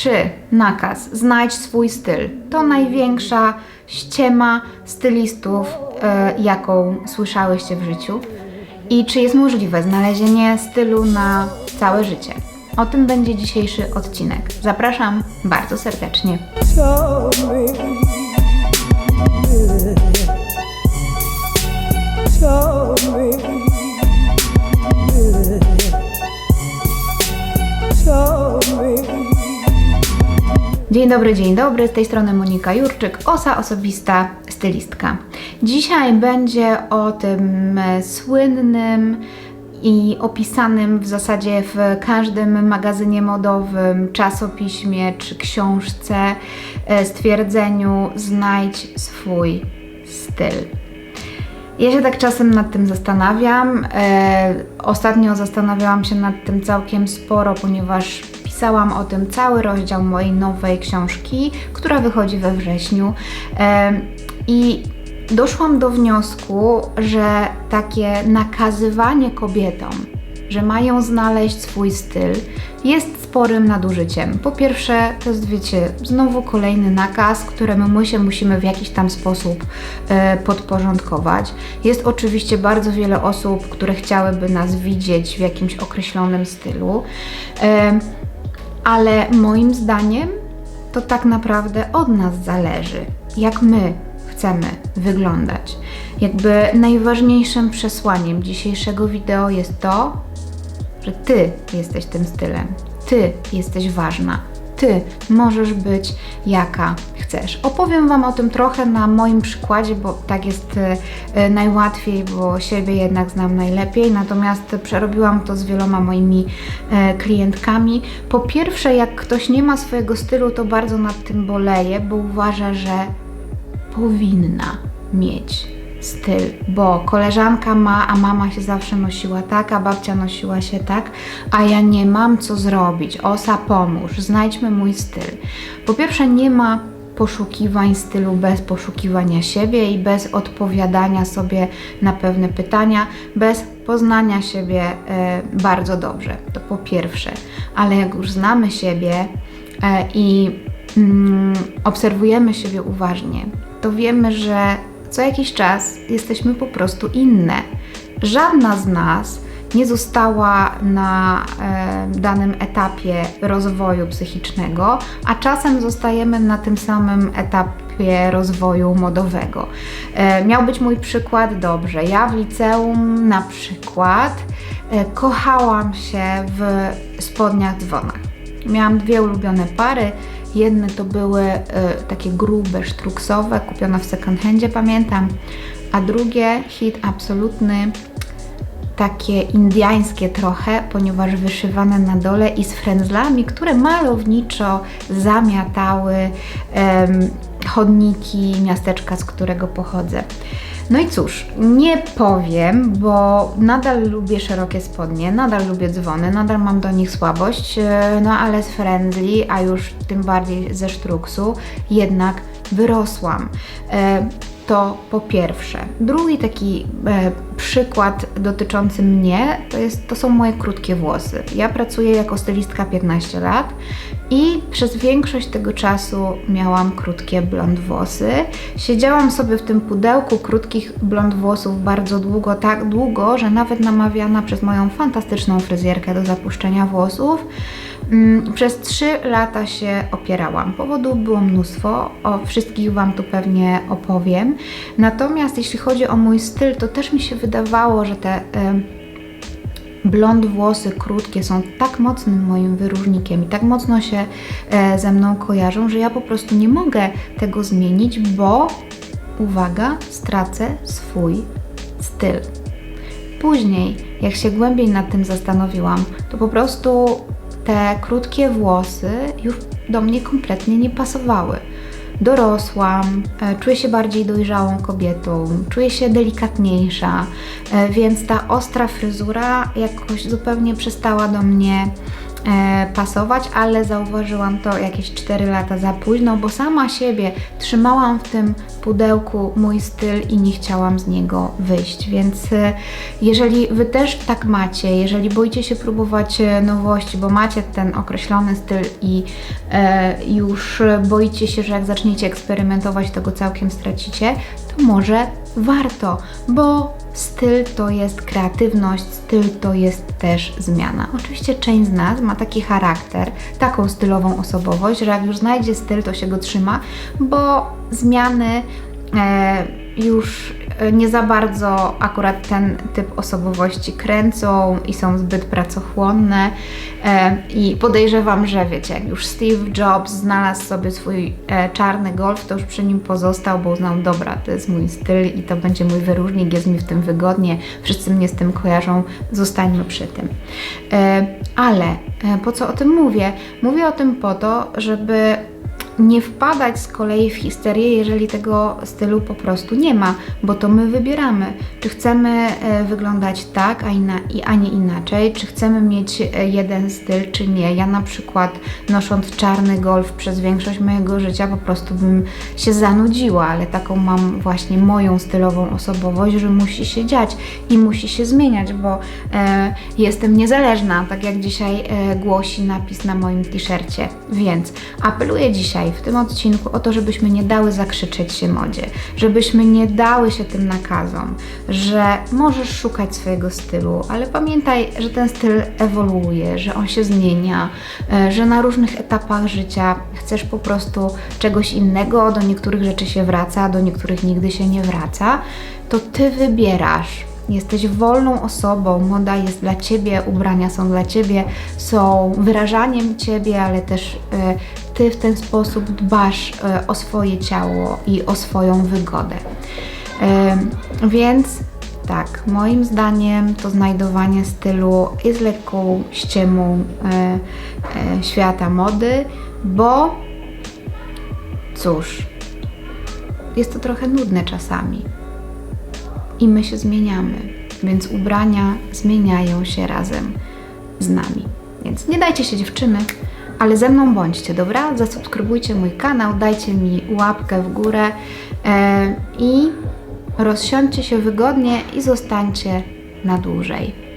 czy nakaz znajdź swój styl to największa ściema stylistów, e, jaką słyszałyście w życiu? I czy jest możliwe znalezienie stylu na całe życie? O tym będzie dzisiejszy odcinek. Zapraszam bardzo serdecznie. Dzień dobry, dzień dobry. Z tej strony Monika Jurczyk, osa osobista stylistka. Dzisiaj będzie o tym słynnym i opisanym w zasadzie w każdym magazynie modowym, czasopiśmie czy książce e, stwierdzeniu znajdź swój styl. Ja się tak czasem nad tym zastanawiam. E, ostatnio zastanawiałam się nad tym całkiem sporo, ponieważ pisałam o tym cały rozdział mojej nowej książki, która wychodzi we wrześniu. I doszłam do wniosku, że takie nakazywanie kobietom, że mają znaleźć swój styl, jest sporym nadużyciem. Po pierwsze, to jest, wiecie, znowu kolejny nakaz, któremu my się musimy w jakiś tam sposób e, podporządkować. Jest oczywiście bardzo wiele osób, które chciałyby nas widzieć w jakimś określonym stylu, e, ale moim zdaniem to tak naprawdę od nas zależy, jak my chcemy wyglądać. Jakby najważniejszym przesłaniem dzisiejszego wideo jest to, że ty jesteś tym stylem, ty jesteś ważna, ty możesz być jaka chcesz. Opowiem Wam o tym trochę na moim przykładzie, bo tak jest e, e, najłatwiej, bo siebie jednak znam najlepiej, natomiast przerobiłam to z wieloma moimi e, klientkami. Po pierwsze, jak ktoś nie ma swojego stylu, to bardzo nad tym boleje, bo uważa, że powinna mieć styl, bo koleżanka ma, a mama się zawsze nosiła tak, a babcia nosiła się tak, a ja nie mam co zrobić. Osa, pomóż, znajdźmy mój styl. Po pierwsze, nie ma poszukiwań stylu bez poszukiwania siebie i bez odpowiadania sobie na pewne pytania, bez poznania siebie e, bardzo dobrze. To po pierwsze, ale jak już znamy siebie e, i mm, obserwujemy siebie uważnie, to wiemy, że co jakiś czas jesteśmy po prostu inne. Żadna z nas nie została na e, danym etapie rozwoju psychicznego, a czasem zostajemy na tym samym etapie rozwoju modowego. E, miał być mój przykład dobrze. Ja w liceum na przykład e, kochałam się w spodniach dzwonach. Miałam dwie ulubione pary. Jedne to były e, takie grube, sztruksowe, kupione w second handzie, pamiętam. A drugie, hit absolutny, takie indiańskie trochę, ponieważ wyszywane na dole i z frędzlami, które malowniczo zamiatały chodniki miasteczka, z którego pochodzę. No i cóż, nie powiem, bo nadal lubię szerokie spodnie, nadal lubię dzwony, nadal mam do nich słabość, e, no ale z friendly, a już tym bardziej ze sztruksu, jednak wyrosłam. E, to po pierwsze. Drugi taki e, przykład dotyczący mnie to, jest, to są moje krótkie włosy. Ja pracuję jako stylistka 15 lat i przez większość tego czasu miałam krótkie blond włosy. Siedziałam sobie w tym pudełku krótkich blond włosów bardzo długo, tak długo, że nawet namawiana przez moją fantastyczną fryzjerkę do zapuszczenia włosów. Mm, Przez 3 lata się opierałam. Powodów było mnóstwo, o wszystkich Wam tu pewnie opowiem. Natomiast jeśli chodzi o mój styl, to też mi się wydawało, że te blond włosy krótkie są tak mocnym moim wyróżnikiem i tak mocno się e, ze mną kojarzą, że ja po prostu nie mogę tego zmienić, bo uwaga, stracę swój styl. Później, jak się głębiej nad tym zastanowiłam, to po prostu te krótkie włosy już do mnie kompletnie nie pasowały. Dorosłam, e, czuję się bardziej dojrzałą kobietą, czuję się delikatniejsza, e, więc ta ostra fryzura jakoś zupełnie przestała do mnie pasować, ale zauważyłam to jakieś 4 lata za późno, bo sama siebie trzymałam w tym pudełku mój styl i nie chciałam z niego wyjść. Więc e, jeżeli Wy też tak macie, jeżeli boicie się próbować e, nowości, bo macie ten określony styl i e, już boicie się, że jak zaczniecie eksperymentować, to go całkiem stracicie, to może warto, bo styl to jest kreatywność, styl to jest też zmiana. Oczywiście część z nas ma taki charakter, taką stylową osobowość, że jak już znajdzie styl, to się go trzyma, bo zmiany e, już nie za bardzo akurat ten typ osobowości kręcą i są zbyt pracochłonne. E, I podejrzewam, że wiecie, jak już Steve Jobs znalazł sobie swój e, czarny golf, to już przy nim pozostał, bo uznał, dobra, to jest mój styl i to będzie mój wyróżnik, jest mi w tym wygodnie, wszyscy mnie z tym kojarzą, zostańmy przy tym. E, ale po co o tym mówię? Mówię o tym po to, żeby nie wpadać z kolei w histerię, jeżeli tego stylu po prostu nie ma, bo to my wybieramy, czy chcemy e, wyglądać tak, a, inna, i- a nie inaczej, czy chcemy mieć e, jeden styl, czy nie. Ja na przykład nosząc czarny golf przez większość mojego życia po prostu bym się zanudziła, ale taką mam właśnie moją stylową osobowość, że musi się dziać i musi się zmieniać, bo e, jestem niezależna, tak jak dzisiaj e, głosi napis na moim t-shircie. Więc apeluję dzisiaj w tym odcinku o to, żebyśmy nie dały zakrzyczeć się modzie, żebyśmy nie dały się tym nakazom, że możesz szukać swojego stylu, ale pamiętaj, że ten styl ewoluuje, że on się zmienia, e, że na różnych etapach życia chcesz po prostu czegoś innego, do niektórych rzeczy się wraca, do niektórych nigdy się nie wraca, to ty wybierasz. Jesteś wolną osobą, moda jest dla ciebie, ubrania są dla ciebie, są wyrażaniem ciebie, ale też e, ty w ten sposób dbasz e, o swoje ciało i o swoją wygodę. E, więc tak, moim zdaniem to znajdowanie stylu jest lekką ściemą e, świata mody, bo cóż, jest to trochę nudne czasami i my się zmieniamy, więc ubrania zmieniają się razem z nami. Więc nie dajcie się dziewczyny, ale ze mną bądźcie, dobra? Zasubskrybujcie mój kanał, dajcie mi łapkę w górę e, i rozsiądźcie się wygodnie i zostańcie na dłużej.